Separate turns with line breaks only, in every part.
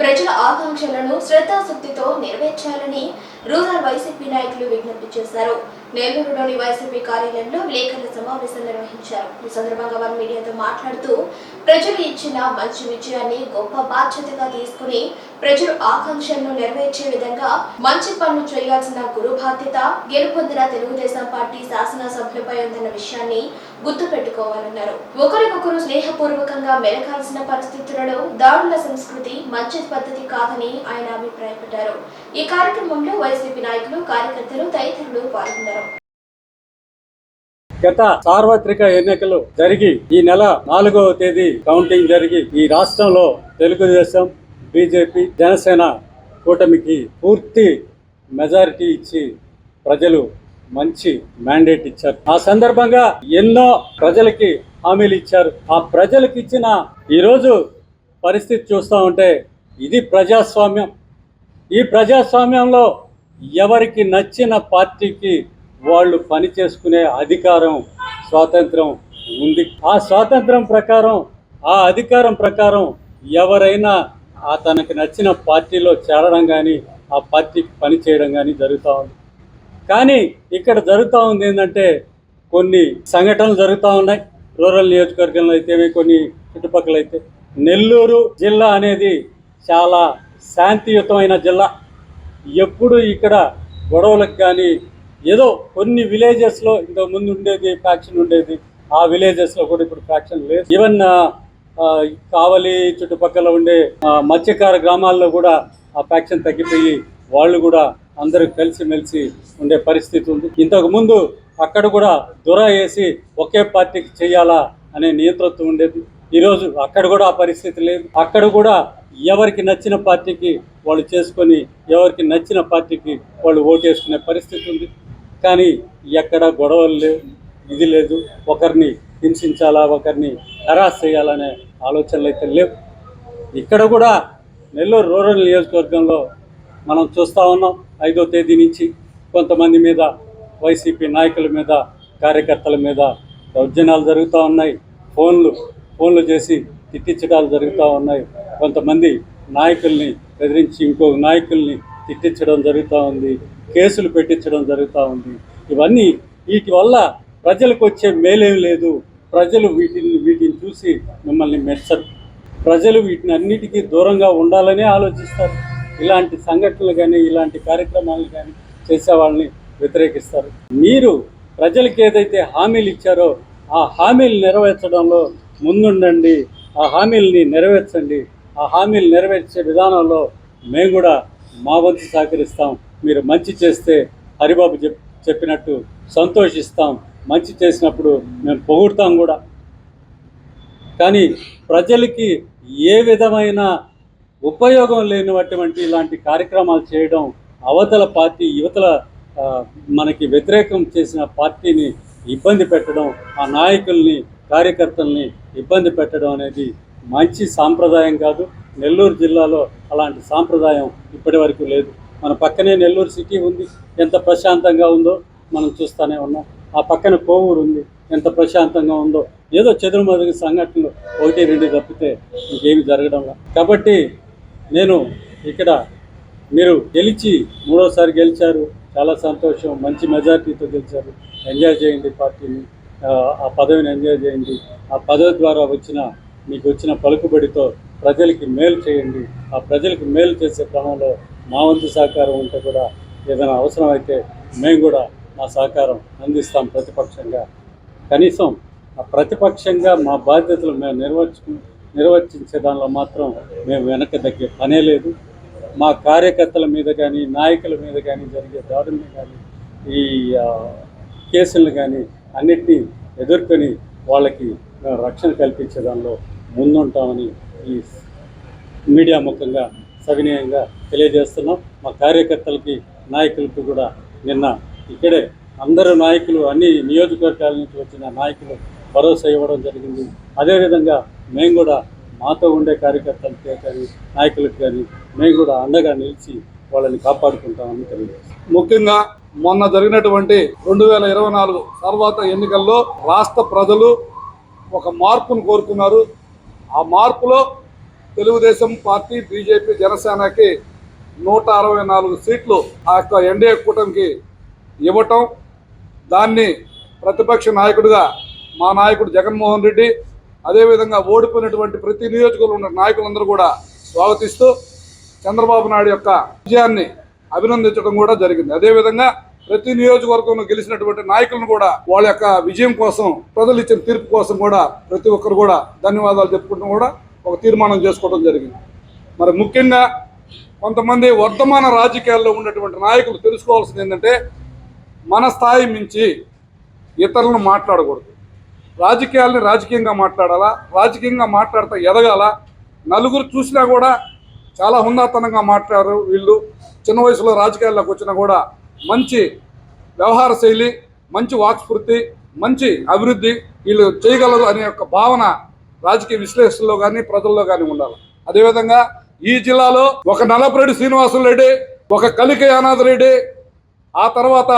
ప్రజల ఆకాంక్షలను శ్రద్ధాశక్తితో నెరవేర్చాలని రూరల్ వైసీపీ నాయకులు విజ్ఞప్తి చేశారు. నెల్లూరులోని వైసీపీ కార్యాలయంలో విలేకరుల సమావేశం నిర్వహించారు. ఈ సందర్భంగా వారు మీడియాతో మాట్లాడుతూ ప్రజలు ఇచ్చిన మంచి విజయాన్ని గొప్ప బాధ్యతగా తీసుకుని ప్రజలు ఆకాంక్షలను నెరవేర్చే విధంగా మంచి పనులు చేయాల్సిన గురు బాధ్యత గెలుపొందిన తెలుగుదేశం పార్టీ శాసనసభ్యులపై ఉందన్న విషయాన్ని గుర్తు పెట్టుకోవాలన్నారు ఒకరికొకరు స్నేహపూర్వకంగా మెలకాల్సిన పరిస్థితులలో దారుల సంస్కృతి మంచి పద్ధతి కాదని ఆయన అభిప్రాయపడ్డారు. ఈ కార్యక్రమంలో వైసీపీ నాయకులు కార్యకర్తలు తదితరులు పాల్గొన్నారు.
గత సార్వత్రిక ఎన్నికలు జరిగి ఈ నెల నాలుగవ తేదీ కౌంటింగ్ జరిగి ఈ రాష్ట్రంలో తెలుగుదేశం బీజేపీ జనసేన కూటమికి పూర్తి మెజారిటీ ఇచ్చి ప్రజలు మంచి మ్యాండేట్ ఇచ్చారు. ఆ సందర్భంగా ఎన్నో ప్రజలకి హామీలు ఇచ్చారు. ఆ ప్రజలకు ఇచ్చిన ఈరోజు పరిస్థితి చూస్తూ ఉంటే ఇది ప్రజాస్వామ్యం. ఈ ప్రజాస్వామ్యంలో ఎవరికి నచ్చిన పార్టీకి వాళ్ళు పని చేసుకునే అధికారం స్వాతంత్రం ఉంది. ఆ స్వాతంత్రం ప్రకారం ఆ అధికారం ప్రకారం ఎవరైనా తనకు నచ్చిన పార్టీలో చేరడం కానీ ఆ పార్టీకి పని చేయడం కానీ జరుగుతూ ఉంది. కానీ ఇక్కడ జరుగుతూ ఉంది ఏంటంటే కొన్ని సంఘటనలు జరుగుతూ ఉన్నాయి. రూరల్ నియోజకవర్గంలో అయితే కొన్ని చుట్టుపక్కల అయితే. నెల్లూరు జిల్లా అనేది చాలా శాంతియుతమైన జిల్లా. ఎప్పుడు ఇక్కడ గొడవలకు కానీ ఏదో కొన్ని విలేజెస్లో ఇంతకు ముందు ఉండేది ఫ్యాక్షన్ ఉండేది. ఆ విలేజెస్లో కూడా ఇప్పుడు ఫ్యాక్షన్ లేదు. ఈవెన్ కావలి చుట్టుపక్కల ఉండే మత్స్యకార గ్రామాల్లో కూడా ఆ ఫ్యాక్షన్ తగ్గిపోయి వాళ్ళు కూడా అందరూ కలిసిమెలిసి ఉండే పరిస్థితి ఉంది. ఇంతకు ముందు అక్కడ కూడా దొర వేసి ఒకే పార్టీకి చేయాలా అనే నియంతృత్వం ఉండేది. ఈరోజు అక్కడ కూడా ఆ పరిస్థితి లేదు. అక్కడ కూడా ఎవరికి నచ్చిన పార్టీకి వాళ్ళు చేసుకొని ఎవరికి నచ్చిన పార్టీకి వాళ్ళు ఓటేసుకునే పరిస్థితి ఉంది. కానీ ఎక్కడ గొడవలు లేవు ఇది లేదు. ఒకరిని హింసించాలా ఒకరిని హరాస్ చేయాలనే ఆలోచనలు అయితే లేవు. ఇక్కడ కూడా నెల్లూరు రూరల్ నియోజకవర్గంలో మనం చూస్తూ ఉన్నాం. ఐదో తేదీ నుంచి కొంతమంది మీద వైసీపీ నాయకుల మీద కార్యకర్తల మీద దౌర్జన్యాలు జరుగుతూ ఉన్నాయి. ఫోన్లు ఫోన్లు చేసి తిట్టించడాలు జరుగుతూ ఉన్నాయి. కొంతమంది నాయకుల్ని బెదిరించి ఇంకో నాయకుల్ని తిట్టించడం జరుగుతూ ఉంది. కేసులు పెట్టించడం జరుగుతూ ఉంది. ఇవన్నీ వీటి వల్ల ప్రజలకు వచ్చే మేలేం లేదు. ప్రజలు వీటిని వీటిని చూసి మిమ్మల్ని మెచ్చరు. ప్రజలు వీటిని అన్నిటికీ దూరంగా ఉండాలని ఆలోచిస్తారు. ఇలాంటి సంఘటనలు కానీ ఇలాంటి కార్యక్రమాలు కానీ చేసే వాళ్ళని వ్యతిరేకిస్తారు. మీరు ప్రజలకు ఏదైతే హామీలు ఇచ్చారో ఆ హామీలు నెరవేర్చడంలో ముందుండండి. ఆ హామీలని నెరవేర్చండి. ఆ హామీలు నెరవేర్చే విధానంలో మేము కూడా మా వంతు సహకరిస్తాం. మీరు మంచి చేస్తే హరిబాబు చెప్ చెప్పినట్టు సంతోషిస్తాం. మంచి చేసినప్పుడు మేము పొగుడతాం కూడా. కానీ ప్రజలకి ఏ విధమైన ఉపయోగం లేనటువంటి ఇలాంటి కార్యక్రమాలు చేయడం అవతల పార్టీ యువతల మనకి వ్యతిరేకం చేసిన పార్టీని ఇబ్బంది పెట్టడం ఆ నాయకుల్ని కార్యకర్తల్ని ఇబ్బంది పెట్టడం అనేది మంచి సాంప్రదాయం కాదు. నెల్లూరు జిల్లాలో అలాంటి సాంప్రదాయం ఇప్పటి వరకు లేదు. మన పక్కనే నెల్లూరు సిటీ ఉంది. ఎంత ప్రశాంతంగా ఉందో మనం చూస్తూనే ఉన్నాం. ఆ పక్కన కోవూరు ఉంది. ఎంత ప్రశాంతంగా ఉందో. ఏదో చెదురుమదుగు సంఘటనలు ఒకటి రెండు తప్పితే ఇంకేమి జరగడం లేదు. కాబట్టి నేను ఇక్కడ మీరు గెలిచి మూడోసారి గెలిచారు. చాలా సంతోషం. మంచి మెజార్టీతో గెలిచారు. ఎంజాయ్ చేయండి పార్టీని. ఆ, ఆ పదవిని ఎంజాయ్ చేయండి. ఆ పదవి ద్వారా వచ్చిన మీకు వచ్చిన పలుకుబడితో ప్రజలకి మేలు చేయండి. ఆ ప్రజలకు మేలు చేసే క్రమంలో మా వంతు సహకారం ఉంటే కూడా ఏదైనా అవసరం అయితే మేము కూడా మా సహకారం అందిస్తాం ప్రతిపక్షంగా. కనీసం ఆ ప్రతిపక్షంగా మా బాధ్యతలు మేము నిర్వర్చు నిర్వర్తించే దానిలో మాత్రం మేము వెనక్కి తగ్గే పనే లేదు. మా కార్యకర్తల మీద కానీ నాయకుల మీద కానీ జరిగే దాడుల్ని కానీ ఈ కేసులను కానీ అన్నిటినీ ఎదుర్కొని వాళ్ళకి రక్షణ కల్పించే దానిలో ముందుంటామని ఈ మీడియా ముఖంగా సవినయంగా తెలియజేస్తున్నాం. మా కార్యకర్తలకి నాయకులకు కూడా నిన్న ఇక్కడే అందరు నాయకులు అన్ని నియోజకవర్గాల నుంచి వచ్చిన నాయకులు భరోసా ఇవ్వడం జరిగింది. అదేవిధంగా మేము కూడా మాతో ఉండే కార్యకర్తలకే కానీ నాయకులకు కానీ మేము కూడా అండగా నిలిచి వాళ్ళని కాపాడుకుంటామని తెలియజేస్తాం
ముఖ్యంగా మొన్న జరిగినటువంటి రెండు వేల ఇరవై నాలుగు తర్వాత ఎన్నికల్లో రాష్ట్ర ప్రజలు ఒక మార్పును కోరుకున్నారు. ఆ మార్పులో తెలుగుదేశం పార్టీ బీజేపీ జనసేనకి నూట అరవై నాలుగు సీట్లు ఆ యొక్క ఎన్డీఏ కూటమికి ఇవ్వటం దాన్ని ప్రతిపక్ష నాయకుడిగా మా నాయకుడు జగన్మోహన్ రెడ్డి అదేవిధంగా ఓడిపోయినటువంటి ప్రతి నియోజకవర్గంలో ఉన్న నాయకులందరూ కూడా స్వాగతిస్తూ చంద్రబాబు నాయుడు యొక్క విజయాన్ని అభినందించడం కూడా జరిగింది. అదేవిధంగా ప్రతి నియోజకవర్గంలో గెలిచినటువంటి నాయకులను కూడా వాళ్ళ యొక్క విజయం కోసం ప్రజలు ఇచ్చిన తీర్పు కోసం కూడా ప్రతి ఒక్కరు కూడా ధన్యవాదాలు చెప్పుకుంటూ కూడా ఒక తీర్మానం చేసుకోవడం జరిగింది. మరి ముఖ్యంగా కొంతమంది వర్ధమాన రాజకీయాల్లో ఉన్నటువంటి నాయకులు తెలుసుకోవాల్సింది ఏంటంటే మన స్థాయి మించి ఇతరులను మాట్లాడకూడదు. రాజకీయాల్ని రాజకీయంగా మాట్లాడాలా? రాజకీయంగా మాట్లాడితే ఎదగాల? నలుగురు చూసినా కూడా చాలా హుందాతనంగా మాట్లాడారు వీళ్ళు. చిన్న వయసులో రాజకీయాల్లోకి వచ్చినా కూడా మంచి వ్యవహార శైలి మంచి వాక్స్ఫూర్తి మంచి అభివృద్ధి వీళ్ళు చేయగలరు అనే యొక్క భావన రాజకీయ విశ్లేషణలో కానీ ప్రజల్లో కానీ ఉండాలి. అదేవిధంగా ఈ జిల్లాలో ఒక నలపరెడ్డి శ్రీనివాసులు రెడ్డి ఒక కలిక యానాథ్ రెడ్డి ఆ తర్వాత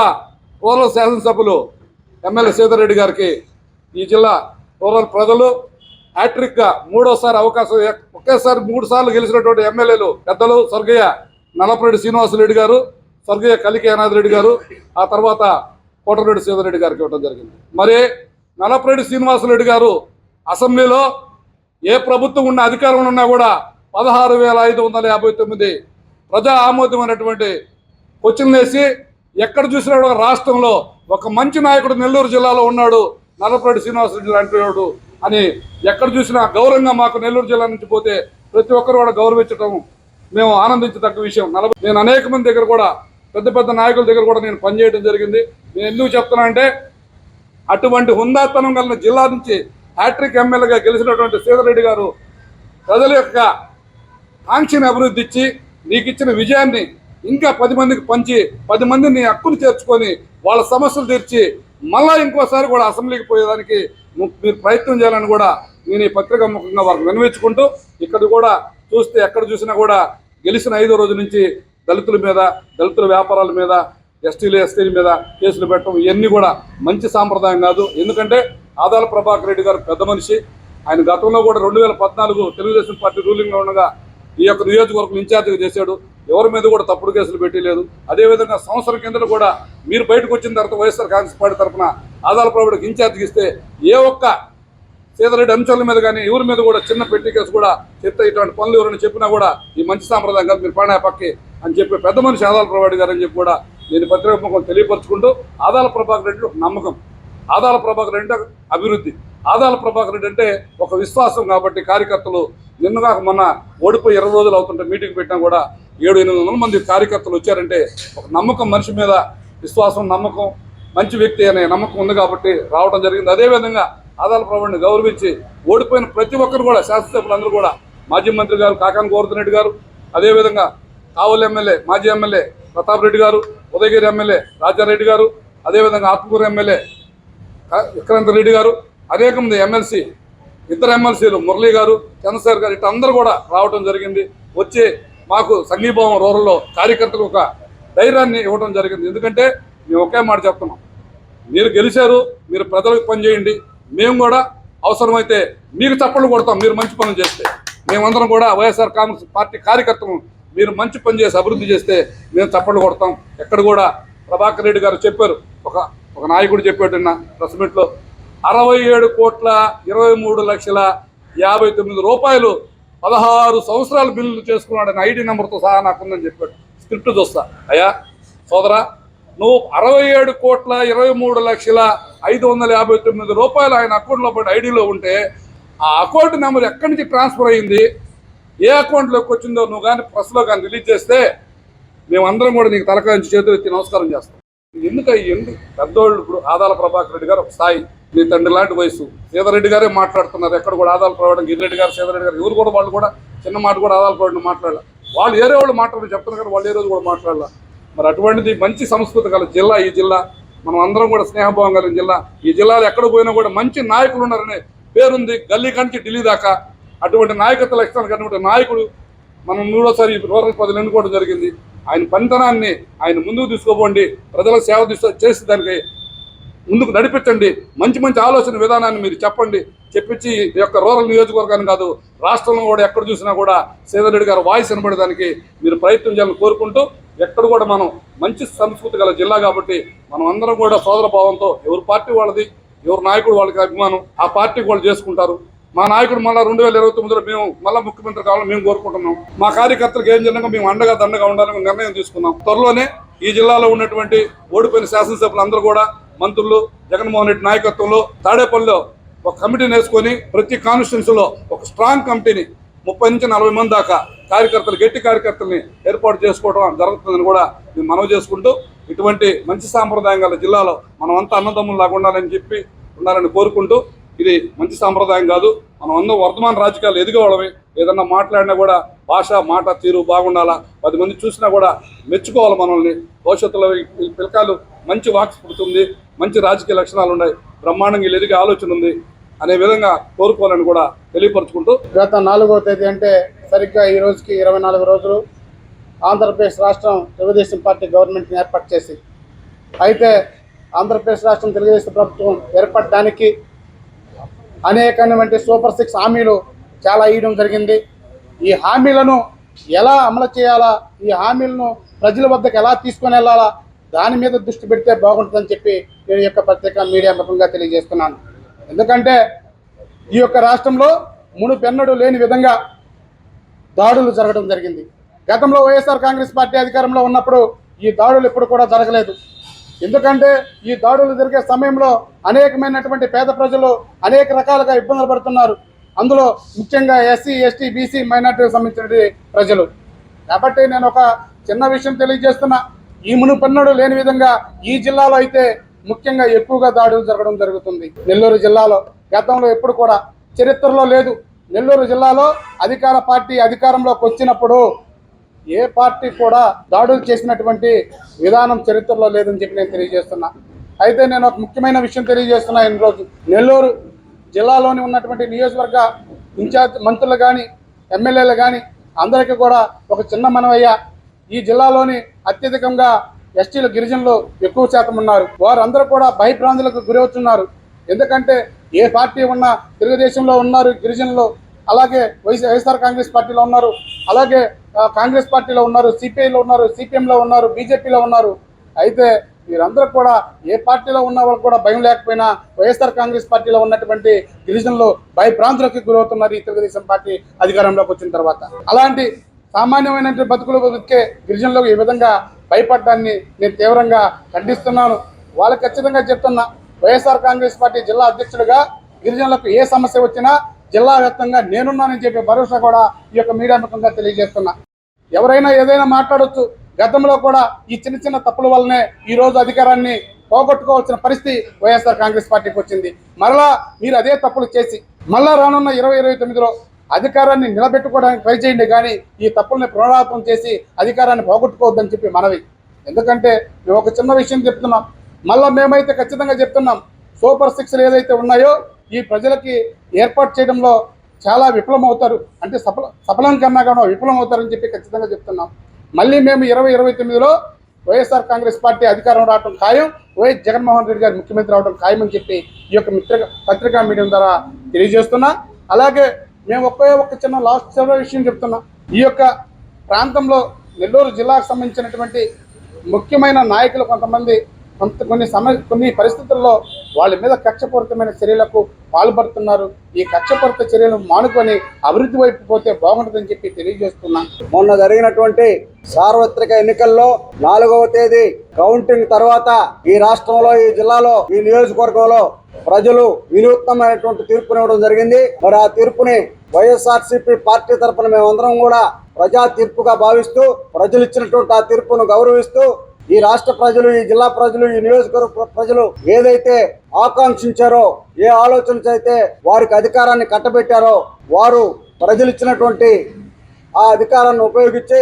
రూరల్ శాసనసభ్యులు ఎమ్మెల్యే సీతారెడ్డి గారికి ఈ జిల్లా రూరల్ ప్రజలు హ్యాట్రిక్గా మూడోసారి అవకాశం ఒకేసారి మూడు సార్లు గెలిచినటువంటి ఎమ్మెల్యేలు పెద్దలు స్వర్గీయ నల్లపురెడ్డి శ్రీనివాసరెడ్డి గారు స్వర్గీయ కలికి రెడ్డి గారు ఆ తర్వాత కోటరెడ్డి సీతారెడ్డి గారికి ఇవ్వడం జరిగింది. మరి నల్లపురెడ్డి శ్రీనివాసరెడ్డి గారు అసెంబ్లీలో ఏ ప్రభుత్వం ఉన్న అధికారంలో ఉన్నా కూడా పదహారు వేల ఐదు వందల యాభై తొమ్మిది ప్రజా ఆమోదమైనటువంటి క్వశ్చన్ వేసి ఎక్కడ చూసినా ఒక రాష్ట్రంలో ఒక మంచి నాయకుడు నెల్లూరు జిల్లాలో ఉన్నాడు. నల్లపరెడ్డి శ్రీనివాసరెడ్డి లాంటి వాడు అని ఎక్కడ చూసినా గౌరవంగా మాకు నెల్లూరు జిల్లా నుంచి పోతే ప్రతి ఒక్కరు కూడా గౌరవించడం మేము ఆనందించదగ్గ విషయం. నలభై నేను అనేక మంది దగ్గర కూడా పెద్ద పెద్ద నాయకుల దగ్గర కూడా నేను పనిచేయడం జరిగింది. నేను ఎందుకు చెప్తున్నా అంటే అటువంటి హుందాతనం కలిగిన జిల్లా నుంచి హ్యాట్రిక్ ఎమ్మెల్యేగా గెలిచినటువంటి సీతారెడ్డి గారు ప్రజల యొక్క ఆంక్షని అభివృద్ధి ఇచ్చి నీకు ఇచ్చిన విజయాన్ని ఇంకా పది మందికి పంచి పది మందిని హక్కును చేర్చుకొని వాళ్ళ సమస్యలు తీర్చి మళ్ళా ఇంకోసారి కూడా అసెంబ్లీకి పోయేదానికి మీరు ప్రయత్నం చేయాలని కూడా నేను ఈ పత్రిక ముఖంగా వారికి వినవించుకుంటూ ఇక్కడ కూడా చూస్తే ఎక్కడ చూసినా కూడా గెలిచిన ఐదో రోజు నుంచి దళితుల మీద దళితుల వ్యాపారాల మీద ఎస్టీలు ఎస్టీల మీద కేసులు పెట్టడం ఇవన్నీ కూడా మంచి సాంప్రదాయం కాదు. ఎందుకంటే ఆదాల ప్రభాకర్ రెడ్డి గారు పెద్ద మనిషి. ఆయన గతంలో కూడా రెండు వేల పద్నాలుగు తెలుగుదేశం పార్టీ రూలింగ్లో ఉండగా ఈ యొక్క నియోజకవర్గం ఇన్ఛార్జిగా చేశాడు. ఎవరి మీద కూడా తప్పుడు కేసులు పెట్టలేదు. అదేవిధంగా సంవత్సరం కిందట కూడా మీరు బయటకు వచ్చిన తర్వాత వైఎస్ఆర్ కాంగ్రెస్ పార్టీ తరఫున ఆదాల ప్రభుత్వకి ఇన్ఛార్జికి ఇస్తే ఏ ఒక్క సీతారెడ్డి అంశాల మీద కానీ ఎవరి మీద కూడా చిన్న పెట్టి కేసు కూడా చెప్తే ఇటువంటి పనులు ఎవరైనా చెప్పినా కూడా ఈ మంచి సాంప్రదాయం కాదు మీరు పాడే పక్కి అని చెప్పి పెద్ద మనిషి ఆదాల ప్రభాకర్ గారు అని చెప్పి కూడా నేను పత్రిక తెలియపరచుకుంటూ తెలియపరుచుకుంటూ ఆదాల ప్రభాకర్ రెడ్డి ఒక నమ్మకం. ఆదాల ప్రభాకర్ రెడ్డి అభివృద్ధి. ఆదాల ప్రభాకర్ రెడ్డి అంటే ఒక విశ్వాసం కాబట్టి కార్యకర్తలు నిన్నగా మొన్న ఓడిపోయి ఇరవై రోజులు అవుతుంటే మీటింగ్ పెట్టినా కూడా ఏడు ఎనిమిది వందల మంది కార్యకర్తలు వచ్చారంటే ఒక నమ్మకం మనిషి మీద విశ్వాసం నమ్మకం మంచి వ్యక్తి అనే నమ్మకం ఉంది కాబట్టి రావడం జరిగింది. అదేవిధంగా ఆదాల ప్రభుత్వాన్ని గౌరవించి ఓడిపోయిన ప్రతి ఒక్కరు కూడా శాసనసభ్యులందరూ కూడా మాజీ మంత్రి గారు కాకాని గోవర్ధన్ రెడ్డి గారు అదేవిధంగా కావలి ఎమ్మెల్యే మాజీ ఎమ్మెల్యే ప్రతాప్ రెడ్డి గారు ఉదయగిరి ఎమ్మెల్యే రాజారెడ్డి గారు అదేవిధంగా ఆత్మకూరు ఎమ్మెల్యే విక్రాంత్ రెడ్డి గారు అనేక మంది ఎమ్మెల్సీ ఇద్దరు ఎమ్మెల్సీలు మురళీ గారు చంద్రశేఖర్ గారు ఇటు అందరూ కూడా రావడం జరిగింది. వచ్చి మాకు సంఘీభావం రూరల్లో కార్యకర్తలు ఒక ధైర్యాన్ని ఇవ్వడం జరిగింది. ఎందుకంటే మేము ఒకే మాట చెప్తున్నాం. మీరు గెలిచారు మీరు ప్రజలకు పనిచేయండి. మేము కూడా అవసరమైతే మీకు చప్పట్లు కొడతాం మీరు మంచి పనులు చేస్తే. మేమందరం కూడా వైఎస్ఆర్ కాంగ్రెస్ పార్టీ కార్యకర్తలు మీరు మంచి పని చేసి అభివృద్ధి చేస్తే మేము చప్పట్లు కొడతాం. ఎక్కడ కూడా ప్రభాకర్ రెడ్డి గారు చెప్పారు. ఒక ఒక నాయకుడు చెప్పాడు నిన్న ప్రెస్ మీట్లో అరవై ఏడు కోట్ల ఇరవై మూడు లక్షల యాభై తొమ్మిది రూపాయలు పదహారు సంవత్సరాలు బిల్లు చేసుకున్నాడని ఐడి నెంబర్తో సహా నాకుందని చెప్పాడు. స్క్రిప్ట్ చూస్తా. అయ్యా సోదరా నువ్వు అరవై ఏడు కోట్ల ఇరవై మూడు లక్షల ఐదు వందల యాభై తొమ్మిది రూపాయలు ఆయన అకౌంట్లో పడి ఐడిలో ఉంటే ఆ అకౌంట్ నెంబర్ ఎక్కడి నుంచి ట్రాన్స్ఫర్ అయ్యింది ఏ అకౌంట్లోకి వచ్చిందో నువ్వు కానీ ప్రెస్లో కానీ రిలీజ్ చేస్తే మేమందరం కూడా నీకు తలకాయించి చేతులు ఎత్తి నమస్కారం చేస్తాం. ఎందుకు ఎందుకు పెద్దోళ్ళు ఇప్పుడు ఆదాల ప్రభాకర్ రెడ్డి గారు ఒక స్థాయి. నీ తండ్రి లాంటి వయసు. సీతారెడ్డి గారే మాట్లాడుతున్నారు. ఎక్కడ కూడా ఆదాలు ప్రభావం గిరిరెడ్డి గారు సీతారెడ్డి గారు ఎవరు కూడా వాళ్ళు కూడా చిన్న మాట కూడా ఆదాలు ప్రభావం మాట్లాడాలి. వాళ్ళు ఏరే వాళ్ళు మాట్లాడారు చెప్తున్నారు కానీ వాళ్ళు ఏ రోజు కూడా మాట్లాడాల. మరి అటువంటిది మంచి సంస్కృతి గల జిల్లా ఈ జిల్లా. మనం అందరం కూడా స్నేహభావం కలిగిన జిల్లా. ఈ జిల్లాలో ఎక్కడ పోయినా కూడా మంచి నాయకులు ఉన్నారనే పేరుంది గల్లీ కంచి ఢిల్లీ దాకా. అటువంటి నాయకత్వ లక్షణాలు కలిగినటువంటి నాయకుడు మనం మూడోసారి ఈ రోజు పదవులు ఎన్నుకోవడం జరిగింది. ఆయన పనితనాన్ని ఆయన ముందుకు తీసుకోపోండి. ప్రజలకు సేవ చేసి దానికి ముందుకు నడిపించండి. మంచి మంచి ఆలోచన విధానాన్ని మీరు చెప్పండి. చెప్పించి ఈ యొక్క రూరల్ నియోజకవర్గాన్ని కాదు రాష్ట్రంలో కూడా ఎక్కడ చూసినా కూడా సేదర్ రెడ్డి గారు వాయిస్ వినబడేదానికి మీరు ప్రయత్నం చేయాలని కోరుకుంటూ ఎక్కడ కూడా మనం మంచి సంస్కృతి గల జిల్లా కాబట్టి మనం అందరం కూడా సోదర భావంతో ఎవరు పార్టీ వాళ్ళది ఎవరి నాయకుడు వాళ్ళకి అభిమానం ఆ పార్టీ వాళ్ళు చేసుకుంటారు. మా నాయకుడు మళ్ళీ రెండు వేల ఇరవై తొమ్మిదిలో మేము మళ్ళీ ముఖ్యమంత్రి కావాలని మేము కోరుకుంటున్నాం. మా కార్యకర్తలకు ఏం జరిగినా మేము అండగా దండగా ఉండాలని నిర్ణయం తీసుకున్నాం. త్వరలోనే ఈ జిల్లాలో ఉన్నటువంటి ఓడిపోయిన శాసనసభ్యులు అందరూ కూడా మంత్రులు జగన్మోహన్ రెడ్డి నాయకత్వంలో తాడేపల్లిలో ఒక కమిటీని వేసుకొని ప్రతి కాన్స్టిట్యున్సీలో ఒక స్ట్రాంగ్ కమిటీని ముప్పై నుంచి నలభై మంది దాకా కార్యకర్తలు గట్టి కార్యకర్తల్ని ఏర్పాటు చేసుకోవడం జరుగుతుందని కూడా మేము మనవి చేసుకుంటూ ఇటువంటి మంచి సాంప్రదాయం గల జిల్లాలో మనం అంతా అన్నదమ్ములాగా ఉండాలని చెప్పి ఉండాలని కోరుకుంటూ ఇది మంచి సాంప్రదాయం కాదు. మనం అందరం వర్తమాన రాజకీయాలు ఎదిగేవాళ్ళమే. ఏదన్నా మాట్లాడినా కూడా భాష మాట తీరు బాగుండాలా? పది మంది చూసినా కూడా మెచ్చుకోవాలి మనల్ని. భవిష్యత్తులో ఈ పిలకాలు పిల్లకాయలు మంచి వాక్స్ పుడుతుంది మంచి రాజకీయ లక్షణాలు ఉన్నాయి బ్రహ్మాండంగా వీళ్ళు ఎదిగే ఆలోచన ఉంది అనే విధంగా కోరుకోవాలని కూడా తెలియపరుచుకుంటూ
గత నాలుగవ తేదీ అంటే సరిగ్గా ఈ రోజుకి ఇరవై నాలుగు రోజులు ఆంధ్రప్రదేశ్ రాష్ట్రం తెలుగుదేశం పార్టీ గవర్నమెంట్ని ఏర్పాటు చేసి అయితే ఆంధ్రప్రదేశ్ రాష్ట్రం తెలుగుదేశం ప్రభుత్వం ఏర్పడడానికి అనేకమైనటువంటి సూపర్ సిక్స్ హామీలు చాలా ఇవ్వడం జరిగింది. ఈ హామీలను ఎలా అమలు చేయాలా? ఈ హామీలను ప్రజల వద్దకు ఎలా తీసుకొని వెళ్ళాలా? దాని మీద దృష్టి పెడితే బాగుంటుందని చెప్పి నేను యొక్క పత్రిక మీడియా ముఖంగా తెలియజేస్తున్నాను. ఎందుకంటే ఈ యొక్క రాష్ట్రంలో మునుపెన్నడు లేని విధంగా దాడులు జరగడం జరిగింది. గతంలో వైఎస్ఆర్ కాంగ్రెస్ పార్టీ అధికారంలో ఉన్నప్పుడు ఈ దాడులు ఎప్పుడు కూడా జరగలేదు. ఎందుకంటే ఈ దాడులు జరిగే సమయంలో అనేకమైనటువంటి పేద ప్రజలు అనేక రకాలుగా ఇబ్బందులు పడుతున్నారు. అందులో ముఖ్యంగా ఎస్సీ ఎస్టీ బీసీ మైనార్టీకి సంబంధించిన ప్రజలు. కాబట్టి నేను ఒక చిన్న విషయం తెలియజేస్తున్నా. ఈ మునుపన్నడు లేని విధంగా ఈ జిల్లాలో అయితే ముఖ్యంగా ఎక్కువగా దాడులు జరగడం జరుగుతుంది. నెల్లూరు జిల్లాలో గతంలో ఎప్పుడు కూడా చరిత్రలో లేదు. నెల్లూరు జిల్లాలో అధికార పార్టీ అధికారంలోకి వచ్చినప్పుడు ఏ పార్టీ కూడా దాడులు చేసినటువంటి విధానం చరిత్రలో లేదని చెప్పి నేను తెలియజేస్తున్నా. అయితే నేను ఒక ముఖ్యమైన విషయం తెలియజేస్తున్నా. ఈ రోజు నెల్లూరు జిల్లాలోని ఉన్నటువంటి నియోజకవర్గ ఇన్ఛార్జ్ మంత్రులు కానీ ఎమ్మెల్యేలు కానీ అందరికీ కూడా ఒక చిన్న మనవయ్య. ఈ జిల్లాలోని అత్యధికంగా ఎస్టీలు గిరిజనులు ఎక్కువ శాతం ఉన్నారు. వారందరూ కూడా భయభ్రాంతులకు గురవుతున్నారు. ఎందుకంటే ఏ పార్టీ ఉన్నా తెలుగుదేశంలో ఉన్నారు గిరిజనులు. అలాగే వైఎస్ వైఎస్ఆర్ కాంగ్రెస్ పార్టీలో ఉన్నారు. అలాగే కాంగ్రెస్ పార్టీలో ఉన్నారు సిపిఐలో ఉన్నారు సిపిఎంలో ఉన్నారు బీజేపీలో ఉన్నారు. అయితే వీరందరూ కూడా ఏ పార్టీలో ఉన్న వాళ్ళు కూడా భయం లేకపోయినా వైఎస్ఆర్ కాంగ్రెస్ పార్టీలో ఉన్నటువంటి గిరిజనులు భయభ్రాంతులకు గురవుతున్నారు ఈ తెలుగుదేశం పార్టీ అధికారంలోకి వచ్చిన తర్వాత. అలాంటి సామాన్యమైన బతుకులు బతికే గిరిజనులకు ఈ విధంగా భయపడ్డాన్ని నేను తీవ్రంగా ఖండిస్తున్నాను. వాళ్ళకి ఖచ్చితంగా చెప్తున్నా వైఎస్ఆర్ కాంగ్రెస్ పార్టీ జిల్లా అధ్యక్షుడిగా గిరిజనులకు ఏ సమస్య వచ్చినా జిల్లా వ్యాప్తంగా నేనున్నానని చెప్పే భరోసా కూడా ఈ యొక్క మీడియా ముఖంగా తెలియజేస్తున్నా. ఎవరైనా ఏదైనా మాట్లాడొచ్చు గతంలో కూడా ఈ చిన్న చిన్న తప్పుల వల్లనే ఈ రోజు అధికారాన్ని పోగొట్టుకోవాల్సిన పరిస్థితి వైఎస్ఆర్ కాంగ్రెస్ పార్టీకి వచ్చింది. మరలా మీరు అదే తప్పులు చేసి మళ్ళా రానున్న ఇరవై ఇరవై తొమ్మిదిలో అధికారాన్ని నిలబెట్టుకోవడానికి ట్రై చేయండి కానీ ఈ తప్పుల్ని పునరావృతం చేసి అధికారాన్ని పోగొట్టుకోవద్దని చెప్పి మనవి. ఎందుకంటే మేము ఒక చిన్న విషయం చెప్తున్నాం. మళ్ళా మేమైతే ఖచ్చితంగా చెప్తున్నాం. సూపర్ సిక్స్లు ఏదైతే ఉన్నాయో ఈ ప్రజలకి ఏర్పాటు చేయడంలో చాలా విఫలమవుతారు. అంటే సఫల సఫలం కన్నా కూడా విఫలమవుతారని చెప్పి ఖచ్చితంగా చెప్తున్నాం. మళ్ళీ మేము ఇరవై ఇరవై తొమ్మిదిలో వైఎస్ఆర్ కాంగ్రెస్ పార్టీ అధికారం రావడం ఖాయం వైఎస్ జగన్మోహన్ రెడ్డి గారు ముఖ్యమంత్రి అవడం ఖాయం అని చెప్పి ఈ యొక్క మిత్ర పత్రికా మీడియం ద్వారా తెలియజేస్తున్నా. అలాగే మేము ఒకే ఒక చిన్న లాస్ట్ చివరి విషయం చెప్తున్నాం. ఈ యొక్క ప్రాంతంలో నెల్లూరు జిల్లాకు సంబంధించినటువంటి ముఖ్యమైన నాయకులు కొంతమంది కొంత కొన్ని సమ కొన్ని పరిస్థితుల్లో వాళ్ళ మీద కక్షపూరితమైన చర్యలకు పాల్పడుతున్నారు. ఈ కక్షపూరిత చర్యలు మానుకొని అభివృద్ధి వైపు పోతే బాగుంటుందని చెప్పి తెలియజేస్తున్నా.
మొన్న జరిగినటువంటి సార్వత్రిక ఎన్నికల్లో నాలుగవ తేదీ కౌంటింగ్ తర్వాత ఈ రాష్ట్రంలో ఈ జిల్లాలో ఈ నియోజకవర్గంలో ప్రజలు వినూత్నమైనటువంటి తీర్పునివ్వడం జరిగింది. మరి ఆ తీర్పుని వైఎస్ఆర్సీపీ పార్టీ తరఫున మేమందరం కూడా ప్రజా తీర్పుగా భావిస్తూ ప్రజలు ఇచ్చినటువంటి ఆ తీర్పును గౌరవిస్తూ ఈ రాష్ట్ర ప్రజలు ఈ జిల్లా ప్రజలు ఈ నియోజకవర్గ ప్రజలు ఏదైతే ఆకాంక్షించారో ఏ ఆలోచనతో అయితే వారికి అధికారాన్ని కట్టబెట్టారో వారు ప్రజలు ఇచ్చినటువంటి ఆ అధికారాన్ని ఉపయోగించి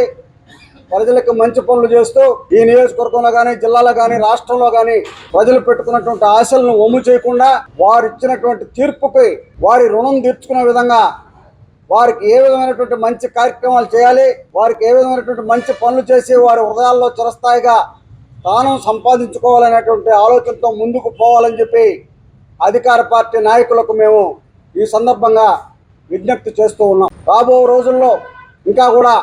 ప్రజలకు మంచి పనులు చేస్తూ ఈ నియోజకవర్గంలో కానీ జిల్లాలో కానీ రాష్ట్రంలో కానీ ప్రజలు పెట్టుకున్నటువంటి ఆశలను ఒమ్ము చేయకుండా వారు ఇచ్చినటువంటి తీర్పుకి వారి రుణం తీర్చుకునే విధంగా వారికి ఏ విధమైనటువంటి మంచి కార్యక్రమాలు చేయాలి వారికి ఏ విధమైనటువంటి మంచి పనులు చేసి వారి హృదయాల్లో చిరస్థాయిగా స్థానం సంపాదించుకోవాలనేటువంటి ఆలోచనతో ముందుకు పోవాలని చెప్పి అధికార పార్టీ నాయకులకు మేము ఈ సందర్భంగా విజ్ఞప్తి చేస్తూ ఉన్నాం. రాబో రోజుల్లో ఇంకా కూడా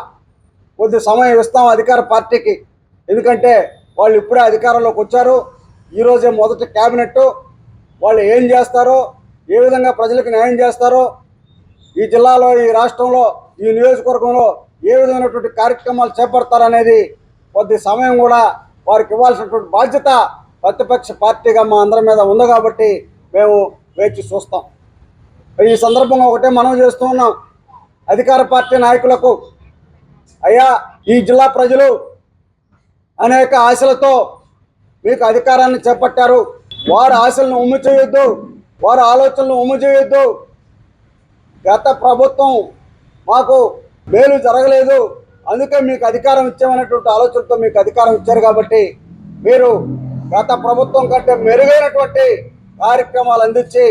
కొద్ది సమయం ఇస్తాం అధికార పార్టీకి. ఎందుకంటే వాళ్ళు ఇప్పుడే అధికారంలోకి వచ్చారు. ఈరోజే మొదటి క్యాబినెట్ వాళ్ళు ఏం చేస్తారో ఏ విధంగా ప్రజలకు న్యాయం చేస్తారో ఈ జిల్లాలో ఈ రాష్ట్రంలో ఈ నియోజకవర్గంలో ఏ విధమైనటువంటి కార్యక్రమాలు చేపడతారనేది కొద్ది సమయం కూడా వారికి ఇవ్వాల్సినటువంటి బాధ్యత ప్రతిపక్ష పార్టీగా మా అందరి మీద ఉంది కాబట్టి మేము వేచి చూస్తాం. ఈ సందర్భంగా ఒకటే మనం చేస్తూ ఉన్నాం. అధికార పార్టీ నాయకులకు అయ్యా ఈ జిల్లా ప్రజలు అనేక ఆశలతో మీకు అధికారాన్ని చేపట్టారు. వారి ఆశలను ఉమ్ము చేయొద్దు. వారి ఆలోచనలు ఉమ్ము చేయొద్దు. గత ప్రభుత్వం మాకు మేలు జరగలేదు. అందుకే మీకు అధికారం ఇచ్చామనేటువంటి ఆలోచనతో మీకు అధికారం ఇచ్చారు కాబట్టి మీరు గత ప్రభుత్వం కంటే మెరుగైనటువంటి కార్యక్రమాలు అందించి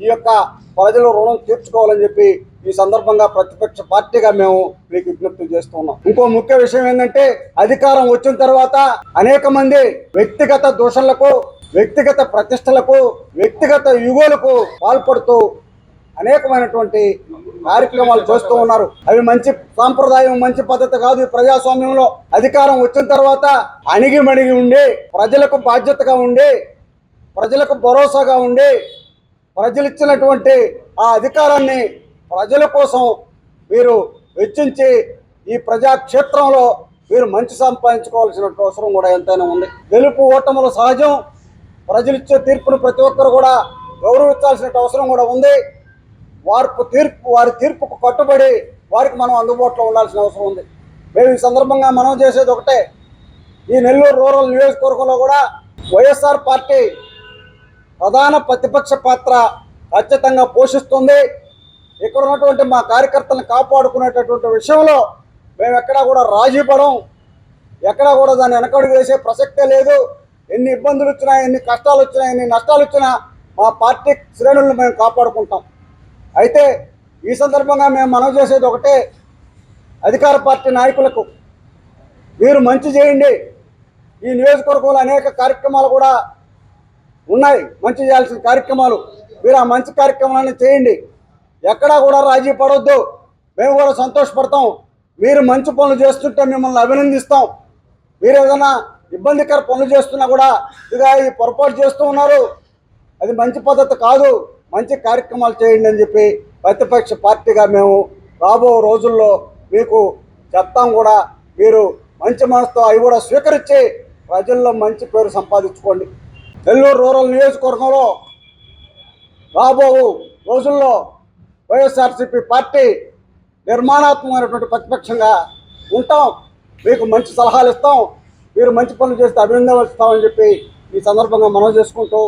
ఈ యొక్క ప్రజలు రుణం తీర్చుకోవాలని చెప్పి ఈ సందర్భంగా ప్రతిపక్ష పార్టీగా మేము మీకు విజ్ఞప్తి చేస్తున్నాం ఇంకో ముఖ్య విషయం ఏంటంటే అధికారం వచ్చిన తర్వాత అనేక మంది వ్యక్తిగత దూషణలకు వ్యక్తిగత ప్రతిష్టలకు వ్యక్తిగత యుగోలకు పాల్పడుతూ అనేకమైనటువంటి కార్యక్రమాలు చేస్తూ ఉన్నారు. అవి మంచి సాంప్రదాయం మంచి పద్ధతి కాదు. ఈ ప్రజాస్వామ్యంలో అధికారం వచ్చిన తర్వాత అణిగి మణిగి ఉండి ప్రజలకు బాధ్యతగా ఉండి ప్రజలకు భరోసాగా ఉండి ప్రజలు ఇచ్చినటువంటి ఆ అధికారాన్ని ప్రజల కోసం మీరు వెచ్చించి ఈ ప్రజాక్షేత్రంలో మీరు మంచి సంపాదించుకోవాల్సిన అవసరం కూడా ఎంతైనా ఉంది. గెలుపు ఓటములు సహజం. ప్రజలిచ్చే తీర్పును ప్రతి ఒక్కరు కూడా గౌరవించాల్సిన అవసరం కూడా ఉంది. వార్పు తీర్పు వారి తీర్పుకు కట్టుబడి వారికి మనం అందుబాటులో ఉండాల్సిన అవసరం ఉంది. మేము ఈ సందర్భంగా మనం చేసేది ఒకటే. ఈ నెల్లూరు రూరల్ నియోజకవర్గంలో కూడా వైఎస్ఆర్ పార్టీ ప్రధాన ప్రతిపక్ష పాత్ర ఖచ్చితంగా పోషిస్తుంది. ఇక్కడ ఉన్నటువంటి మా కార్యకర్తలను కాపాడుకునేటటువంటి విషయంలో మేము ఎక్కడా కూడా రాజీ పడం ఎక్కడా కూడా దాన్ని వెనకడుగు వేసే ప్రసక్తే లేదు. ఎన్ని ఇబ్బందులు వచ్చినా ఎన్ని కష్టాలు వచ్చినా ఎన్ని నష్టాలు వచ్చినా మా పార్టీ శ్రేణులను మేము కాపాడుకుంటాం. అయితే ఈ సందర్భంగా మేము మనం చేసేది ఒకటే. అధికార పార్టీ నాయకులకు మీరు మంచి చేయండి. ఈ నియోజకవర్గంలో అనేక కార్యక్రమాలు కూడా ఉన్నాయి. మంచి చేయాల్సిన కార్యక్రమాలు. మీరు ఆ మంచి కార్యక్రమాలను చేయండి. ఎక్కడా కూడా రాజీ పడవద్దు మేము కూడా సంతోషపడతాం. మీరు మంచి పనులు చేస్తుంటే మిమ్మల్ని అభినందిస్తాం. మీరు ఏదైనా ఇబ్బందికర పనులు చేస్తున్నా కూడా ఇదిగా ఈ పొరపాటు చేస్తూ ఉన్నారు. అది మంచి పద్ధతి కాదు. మంచి కార్యక్రమాలు చేయండి అని చెప్పి ప్రతిపక్ష పార్టీగా మేము రాబో రోజుల్లో మీకు చెప్తాం కూడా. మీరు మంచి మనసుతో అవి కూడా స్వీకరించి ప్రజల్లో మంచి పేరు సంపాదించుకోండి. నెల్లూరు రూరల్ నియోజకవర్గంలో రాబో రోజుల్లో వైఎస్ఆర్సీపీ పార్టీ నిర్మాణాత్మకమైనటువంటి ప్రతిపక్షంగా ఉంటాం. మీకు మంచి సలహాలు ఇస్తాం. మీరు మంచి పనులు చేస్తే అభినందనలు ఇస్తామని చెప్పి ఈ సందర్భంగా మనం చేసుకుంటూ